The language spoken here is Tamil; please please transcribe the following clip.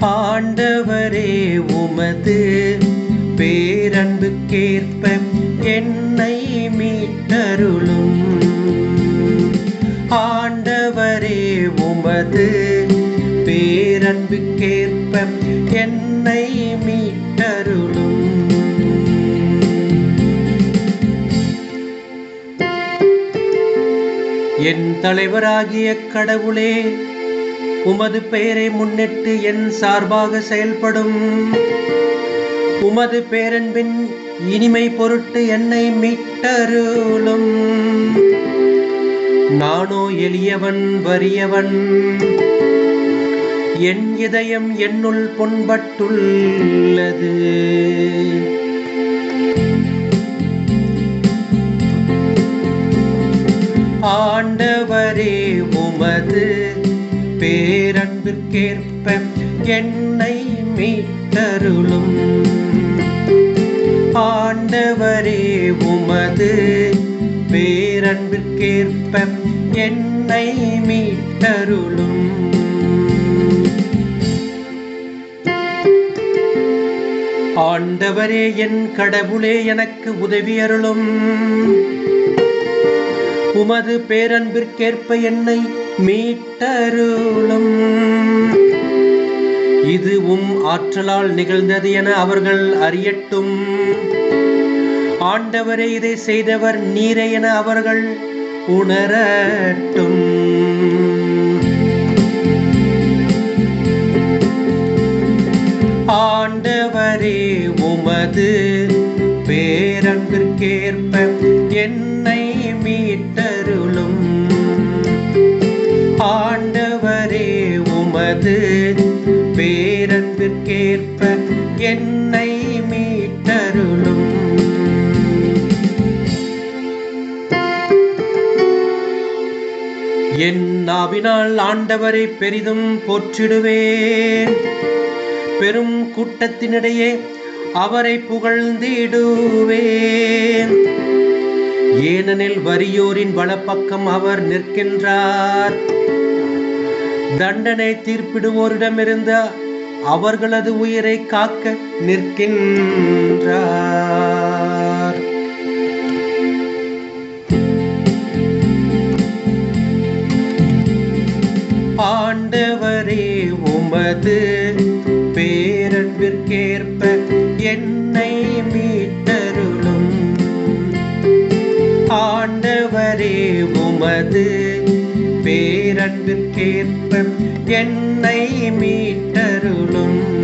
ஆண்டவரே உமது பேரன்புக்கேற்ப என்னை மீட்டருளும். ஆண்டவரே உமது பேரன்புக்கேற்ப என்னை மீட்டருளும். என் தலைவராகிய கடவுளே உமது பெயரை முன்னிட்டு என் சார்பாக செயல்படும். உமது பேரன்பின் இனிமை பொருட்டு என்னை மீட்டருளும். நானோ எளியவன் வறியவன். என் இதயம் என்னுள் புண்பட்டுள்ளது. ஆண்டவரே அன்பிற்கேற்ப என்னை மீட்டருளும். ஆண்டவரே உமது பேரன்பிற்கேற்ப என்னை மீட்டருளும். ஆண்டவரே என் கடவுளே எனக்கு உதவி அருளும். உமது பேரன்பிற்கேற்ப என்னை மீட்டருளும். இது உம் ஆற்றலால் நிகழ்ந்தது என அவர்கள் அறியட்டும். ஆண்டவரே இதை செய்தவர் நீரே என அவர்கள் உணரட்டும். ஆண்டவரே உமது பேரன்பிற்கேற்ப என்னை உமது பேரன்பிற்கேற்ப என்னை மீட்டருளும். என் நாவினால் ஆண்டவரை பெரிதும் போற்றிடுவேன். பெரும் கூட்டத்தினிடையே அவரை புகழ்ந்திடுவேன். ஏனெனில் வறியோரின் வலப்பக்கம் அவர் நிற்கின்றார். தண்டனை தீர்ப்பிடுவோரிடமிருந்து அவர்களது உயிரை காக்க நிற்கின்றார். ஆண்டவரே உமது பேரன்பிற்கேற்ப என்னை மீட்டருளும். ஆண்டவரே உமது பேரன்பிற்கேற்ப என்னை மீட்டருளும்.